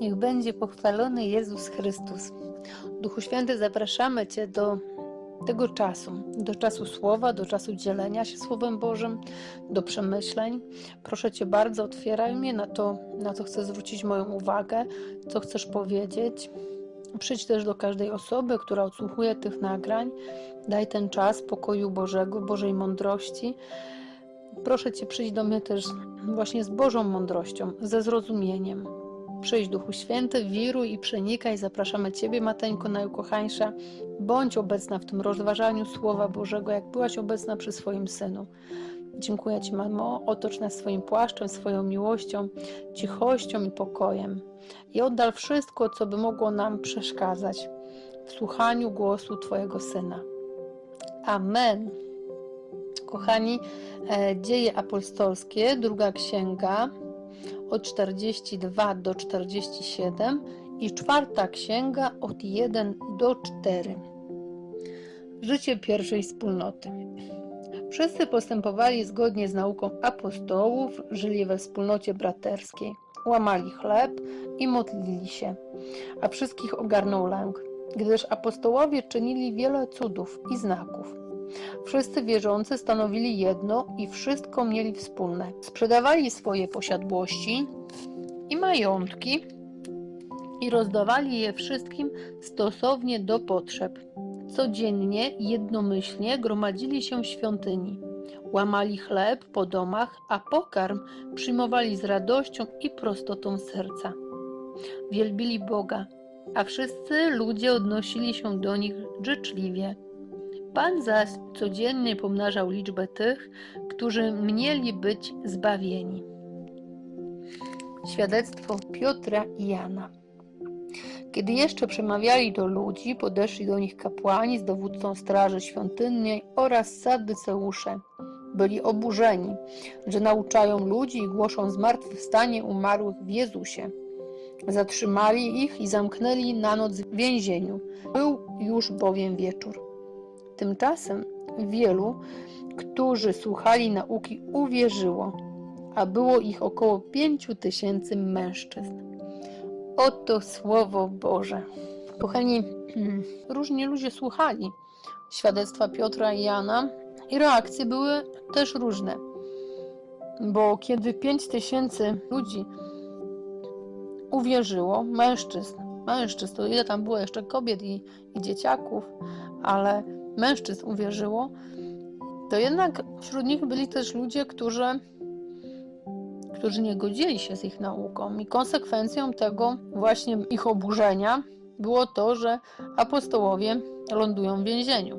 Niech będzie pochwalony Jezus Chrystus. Duchu Święty, zapraszamy Cię do tego czasu, do czasu słowa, do czasu dzielenia się Słowem Bożym, do przemyśleń. Proszę Cię bardzo, otwieraj mnie na to, na co chcę zwrócić moją uwagę, co chcesz powiedzieć. Przyjdź też do każdej osoby, która odsłuchuje tych nagrań. Daj ten czas pokoju Bożego, Bożej mądrości. Proszę Cię, przyjdź do mnie też właśnie z Bożą mądrością, ze zrozumieniem. Przyjdź Duchu Święty, wiruj i przenikaj. Zapraszamy Ciebie, Mateńko, najukochańsza. Bądź obecna w tym rozważaniu Słowa Bożego, jak byłaś obecna przy swoim Synu. Dziękuję Ci, Mamo. Otocz nas swoim płaszczem, swoją miłością, cichością i pokojem. I oddal wszystko, co by mogło nam przeszkadzać w słuchaniu głosu Twojego Syna. Amen. Kochani, e, dzieje apostolskie, druga księga, od 42 do 47 i czwarta księga od 1 do 4. Życie pierwszej wspólnoty. Wszyscy postępowali zgodnie z nauką apostołów, żyli we wspólnocie braterskiej, łamali chleb i modlili się, a wszystkich ogarnął lęk, gdyż apostołowie czynili wiele cudów i znaków. Wszyscy wierzący stanowili jedno i wszystko mieli wspólne. Sprzedawali swoje posiadłości i majątki i rozdawali je wszystkim stosownie do potrzeb. Codziennie, jednomyślnie gromadzili się w świątyni. Łamali chleb po domach, a pokarm przyjmowali z radością i prostotą serca. Wielbili Boga, a wszyscy ludzie odnosili się do nich życzliwie. Pan zaś codziennie pomnażał liczbę tych, którzy mieli być zbawieni. Świadectwo Piotra i Jana. Kiedy jeszcze przemawiali do ludzi, podeszli do nich kapłani z dowódcą straży świątynnej oraz sadyceusze. Byli oburzeni, że nauczają ludzi i głoszą zmartwychwstanie umarłych w Jezusie. Zatrzymali ich i zamknęli na noc w więzieniu. Był już bowiem wieczór. Tymczasem wielu, którzy słuchali nauki, uwierzyło, a było ich około pięciu tysięcy mężczyzn. Oto Słowo Boże. Kochani, różni ludzie słuchali świadectwa Piotra i Jana i reakcje były też różne. Bo kiedy pięć tysięcy ludzi uwierzyło, mężczyzn, mężczyzn, to ile tam było jeszcze kobiet i, i dzieciaków, ale mężczyzn uwierzyło, to jednak wśród nich byli też ludzie, którzy, którzy nie godzili się z ich nauką. I konsekwencją tego właśnie ich oburzenia było to, że apostołowie lądują w więzieniu.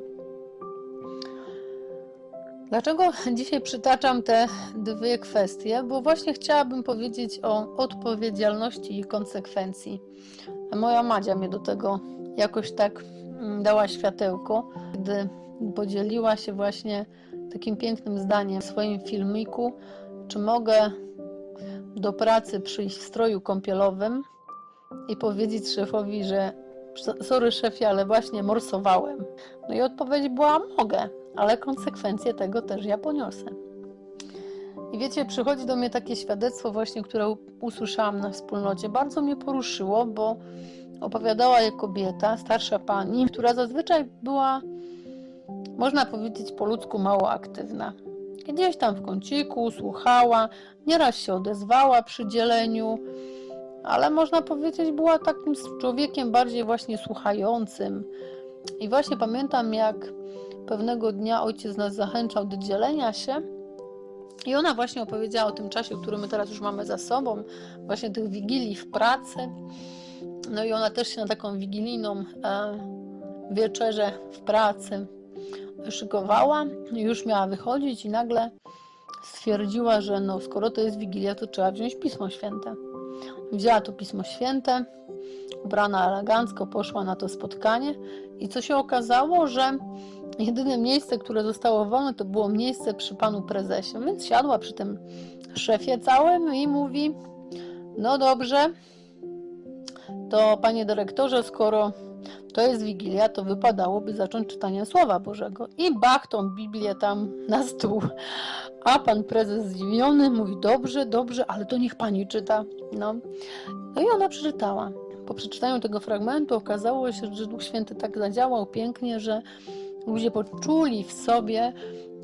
Dlaczego dzisiaj przytaczam te dwie kwestie? Bo właśnie chciałabym powiedzieć o odpowiedzialności i konsekwencji. Moja Madzia mnie do tego jakoś tak dała światełko, gdy podzieliła się właśnie takim pięknym zdaniem w swoim filmiku, czy mogę do pracy przyjść w stroju kąpielowym i powiedzieć szefowi, że sorry szefie, ale właśnie morsowałem. No i odpowiedź była mogę, ale konsekwencje tego też ja poniosę. I wiecie, przychodzi do mnie takie świadectwo właśnie, które usłyszałam na wspólnocie. Bardzo mnie poruszyło, bo opowiadała je kobieta, starsza pani, która zazwyczaj była, można powiedzieć po ludzku, mało aktywna. Gdzieś tam w kąciku słuchała, nieraz się odezwała przy dzieleniu, ale można powiedzieć, była takim człowiekiem bardziej właśnie słuchającym. I właśnie pamiętam, jak pewnego dnia ojciec nas zachęcał do dzielenia się. I ona właśnie opowiedziała o tym czasie, który my teraz już mamy za sobą, właśnie tych wigilii w pracy. No i ona też się na taką wigilijną e, wieczerzę w pracy szykowała. Już miała wychodzić i nagle stwierdziła, że no skoro to jest wigilia, to trzeba wziąć Pismo Święte. Wzięła to Pismo Święte, ubrana elegancko, poszła na to spotkanie i co się okazało, że jedyne miejsce, które zostało wolne, to było miejsce przy panu prezesie. Więc siadła przy tym szefie całym i mówi: No dobrze, to panie dyrektorze, skoro to jest Wigilia, to wypadałoby zacząć czytanie Słowa Bożego. I bach tą Biblię tam na stół. A pan prezes zdziwiony mówi, dobrze, dobrze, ale to niech pani czyta. No, no i ona przeczytała. Po przeczytaniu tego fragmentu okazało się, że Duch Święty tak zadziałał pięknie, że ludzie poczuli w sobie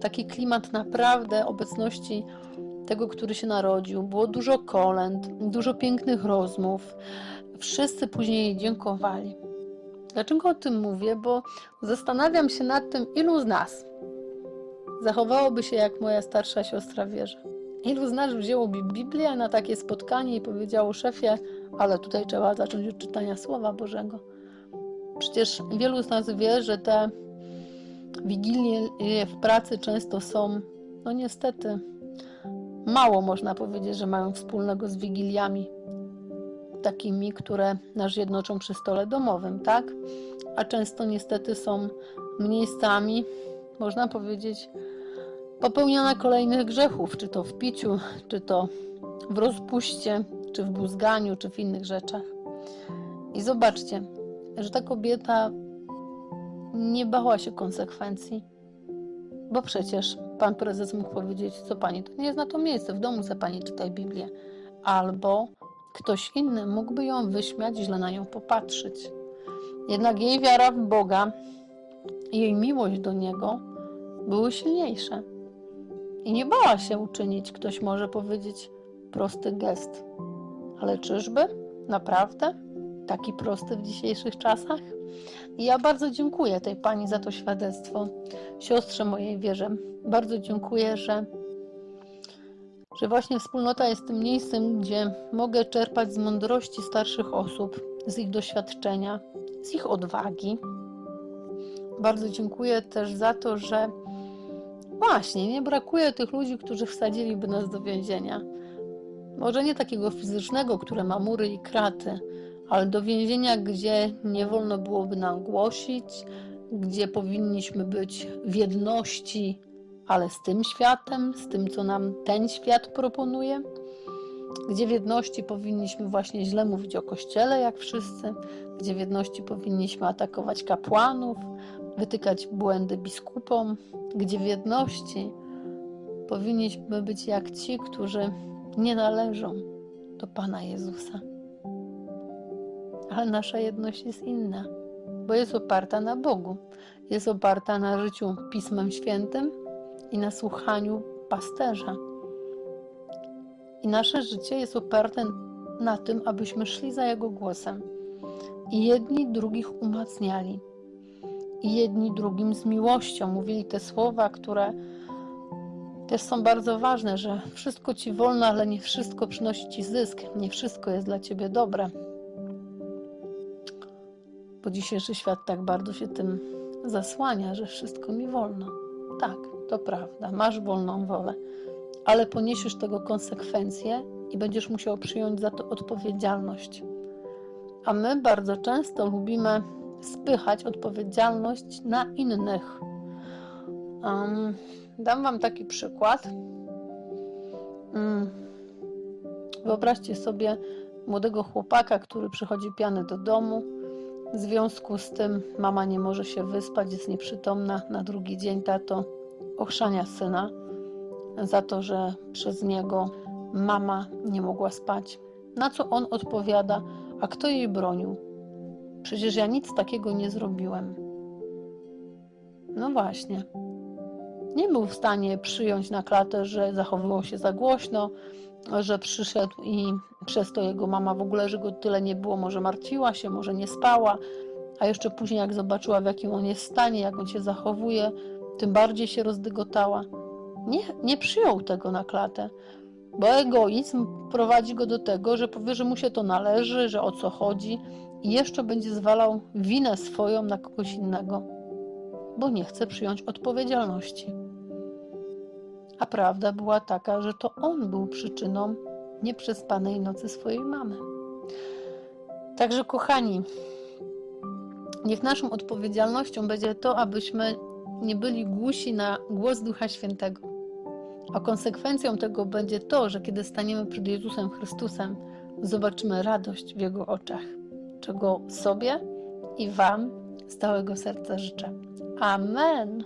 taki klimat naprawdę obecności tego, który się narodził. Było dużo kolęd, dużo pięknych rozmów. Wszyscy później dziękowali. Dlaczego o tym mówię? Bo zastanawiam się nad tym, ilu z nas zachowałoby się jak moja starsza siostra wierzy. Ilu z nas wzięłoby Biblię na takie spotkanie i powiedziało szefie, ale tutaj trzeba zacząć od czytania Słowa Bożego. Przecież wielu z nas wie, że te wigilie w pracy często są, no niestety, mało można powiedzieć, że mają wspólnego z wigiliami takimi, które nas jednoczą przy stole domowym, tak? A często niestety są miejscami, można powiedzieć, popełniania kolejnych grzechów, czy to w piciu, czy to w rozpuście, czy w bluzganiu, czy w innych rzeczach. I zobaczcie, że ta kobieta nie bała się konsekwencji, bo przecież pan prezes mógł powiedzieć, co pani, to nie jest na to miejsce, w domu za pani czytaj Biblię. Albo ktoś inny mógłby ją wyśmiać, źle na nią popatrzeć. Jednak jej wiara w Boga, jej miłość do Niego były silniejsze. I nie bała się uczynić, ktoś może powiedzieć, prosty gest. Ale czyżby? Naprawdę? Taki prosty w dzisiejszych czasach? I ja bardzo dziękuję tej pani za to świadectwo. Siostrze mojej wierze, bardzo dziękuję, że, że właśnie wspólnota jest tym miejscem, gdzie mogę czerpać z mądrości starszych osób, z ich doświadczenia, z ich odwagi. Bardzo dziękuję też za to, że właśnie nie brakuje tych ludzi, którzy wsadziliby nas do więzienia. Może nie takiego fizycznego, które ma mury i kraty, ale do więzienia, gdzie nie wolno byłoby nam głosić, gdzie powinniśmy być w jedności, ale z tym światem, z tym, co nam ten świat proponuje, gdzie w jedności powinniśmy właśnie źle mówić o kościele, jak wszyscy, gdzie w jedności powinniśmy atakować kapłanów, wytykać błędy biskupom, gdzie w jedności powinniśmy być jak ci, którzy nie należą do Pana Jezusa. Ale nasza jedność jest inna, bo jest oparta na Bogu, jest oparta na życiu Pismem Świętym i na słuchaniu pasterza. I nasze życie jest oparte na tym, abyśmy szli za Jego głosem i jedni drugich umacniali, i jedni drugim z miłością mówili te słowa, które też są bardzo ważne, że wszystko ci wolno, ale nie wszystko przynosi ci zysk, nie wszystko jest dla ciebie dobre bo dzisiejszy świat tak bardzo się tym zasłania, że wszystko mi wolno. Tak, to prawda, masz wolną wolę, ale poniesiesz tego konsekwencje i będziesz musiał przyjąć za to odpowiedzialność. A my bardzo często lubimy spychać odpowiedzialność na innych. Um, dam Wam taki przykład. Um, wyobraźcie sobie młodego chłopaka, który przychodzi piany do domu w związku z tym mama nie może się wyspać, jest nieprzytomna. Na drugi dzień tato ochrzania syna za to, że przez niego mama nie mogła spać. Na co on odpowiada: A kto jej bronił? Przecież ja nic takiego nie zrobiłem. No właśnie. Nie był w stanie przyjąć na klatę, że zachowywał się za głośno, że przyszedł i przez to jego mama w ogóle, że go tyle nie było, może martwiła się, może nie spała, a jeszcze później jak zobaczyła w jakim on jest stanie, jak on się zachowuje, tym bardziej się rozdygotała. Nie, nie przyjął tego na klatę, bo egoizm prowadzi go do tego, że powie, że mu się to należy, że o co chodzi i jeszcze będzie zwalał winę swoją na kogoś innego, bo nie chce przyjąć odpowiedzialności. A prawda była taka, że to on był przyczyną nieprzespanej nocy swojej mamy. Także, kochani, niech naszą odpowiedzialnością będzie to, abyśmy nie byli głusi na głos Ducha Świętego. A konsekwencją tego będzie to, że kiedy staniemy przed Jezusem Chrystusem, zobaczymy radość w Jego oczach, czego sobie i Wam z całego serca życzę. Amen.